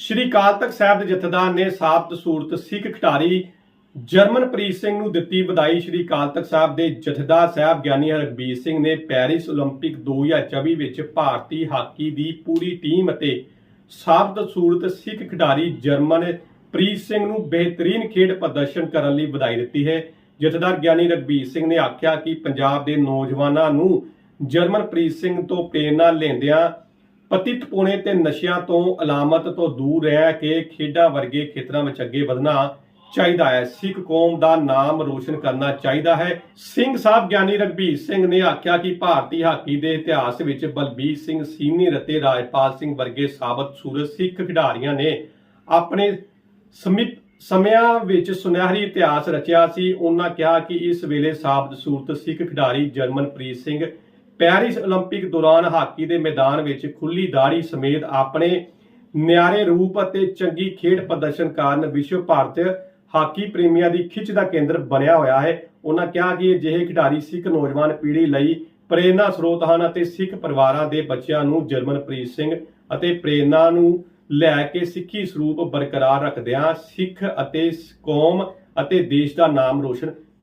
ਸ਼੍ਰੀ ਅਕਾਲ ਤਖਤ ਸਾਹਿਬ ਦੇ ਜਥੇਦਾਰ ਨੇ ਸਾਬਤ ਸੂਰਤ ਸਿੱਖ ਖਿਡਾਰੀ ਜਰਮਨਪ੍ਰੀਤ ਸਿੰਘ ਨੂੰ ਦਿੱਤੀ ਵਧਾਈ ਸ਼੍ਰੀ ਅਕਾਲ ਤਖਤ ਸਾਹਿਬ ਦੇ ਜਥੇਦਾਰ ਸਾਹਿਬ ਗਿਆਨੀ ਹਰਬੀਰ ਸਿੰਘ ਨੇ ਪੈਰਿਸ 올림픽 2024 ਵਿੱਚ ਭਾਰਤੀ ਹਾਕੀ ਦੀ ਪੂਰੀ ਟੀਮ ਅਤੇ ਸਾਬਤ ਸੂਰਤ ਸਿੱਖ ਖਿਡਾਰੀ ਜਰਮਨਪ੍ਰੀਤ ਸਿੰਘ ਨੂੰ ਬਿਹਤਰੀਨ ਖੇਡ ਪ੍ਰਦਰਸ਼ਨ ਕਰਨ ਲਈ ਵਧਾਈ ਦਿੱਤੀ ਹੈ ਜਥੇਦਾਰ ਗਿਆਨੀ ਰਗਬੀਰ ਸਿੰਘ ਨੇ ਆਖਿਆ ਕਿ ਪੰਜਾਬ ਦੇ ਨੌਜਵਾਨਾਂ ਨੂੰ ਜਰਮਨਪ੍ਰੀਤ ਸਿੰਘ ਤੋਂ ਪ੍ਰੇਰਨਾ ਲੈਂਦਿਆਂ ਪਤਿਤ ਪੁਣੇ ਤੇ ਨਸ਼ਿਆਂ ਤੋਂ ਅਲਾਮਤ ਤੋਂ ਦੂਰ ਰਹਿ ਕੇ ਖੇਡਾਂ ਵਰਗੇ ਖੇਤਰਾਂ ਵਿੱਚ ਅੱਗੇ ਵਧਣਾ ਚਾਹੀਦਾ ਹੈ। ਸਿੱਖ ਕੌਮ ਦਾ ਨਾਮ ਰੋਸ਼ਨ ਕਰਨਾ ਚਾਹੀਦਾ ਹੈ। ਸਿੰਘ ਸਾਹਿਬ ਗਿਆਨੀ ਰਗਬੀਰ ਸਿੰਘ ਨੇ ਆਖਿਆ ਕਿ ਭਾਰਤੀ ਹਾਕੀ ਦੇ ਇਤਿਹਾਸ ਵਿੱਚ ਬਲਬੀਰ ਸਿੰਘ ਸੀਨੀਅਰ ਅਤੇ ਰਾਜਪਾਲ ਸਿੰਘ ਵਰਗੇ ਸਾਬਤ ਸੂਰਤ ਸਿੱਖ ਖਿਡਾਰੀਆਂ ਨੇ ਆਪਣੇ ਸਮਿਪ ਸਮਿਆਂ ਵਿੱਚ ਸੁਨਹਿਰੀ ਇਤਿਹਾਸ ਰਚਿਆ ਸੀ। ਉਹਨਾਂ ਕਿਹਾ ਕਿ ਇਸ ਵੇਲੇ ਸਾਬਤ ਸੂਰਤ ਸਿੱਖ ਖਿਡਾਰੀ ਜਰਮਨਪ੍ਰੀਤ ਸਿੰਘ ਪੈਰਿਸ 올림픽 ਦੌਰਾਨ ਹਾਕੀ ਦੇ ਮੈਦਾਨ ਵਿੱਚ ਖੁੱਲੀ ਦਾੜੀ ਸਮੇਤ ਆਪਣੇ ਨਿਆਰੇ ਰੂਪ ਅਤੇ ਚੰਗੀ ਖੇਡ ਪ੍ਰਦਰਸ਼ਨ ਕਾਰਨ ਵਿਸ਼ਵ ਭਾਰਤ ਹਾਕੀ ਪ੍ਰੇਮੀਆਂ ਦੀ ਖਿੱਚ ਦਾ ਕੇਂਦਰ ਬਣਿਆ ਹੋਇਆ ਹੈ ਉਹਨਾਂ ਕਿਹਾ ਕਿ ਅਜਿਹੇ ਖਿਡਾਰੀ ਸਿੱਖ ਨੌਜਵਾਨ ਪੀੜ੍ਹੀ ਲਈ ਪ੍ਰੇਰਨਾ ਸਰੋਤ ਹਨ ਅਤੇ ਸਿੱਖ ਪਰਿਵਾਰਾਂ ਦੇ ਬੱਚਿਆਂ ਨੂੰ ਜਰਮਨਪ੍ਰੀਤ ਸਿੰਘ ਅਤੇ ਪ੍ਰੇਰਨਾ ਨੂੰ ਲੈ ਕੇ ਸਿੱਖੀ ਸਰੂਪ ਬਰਕਰਾਰ ਰੱਖਦਿਆਂ ਸਿੱਖ ਅਤੇ ਕੌਮ ਅਤੇ ਦੇਸ਼ ਦਾ ਨਾਮ ਰੋਸ਼ਨ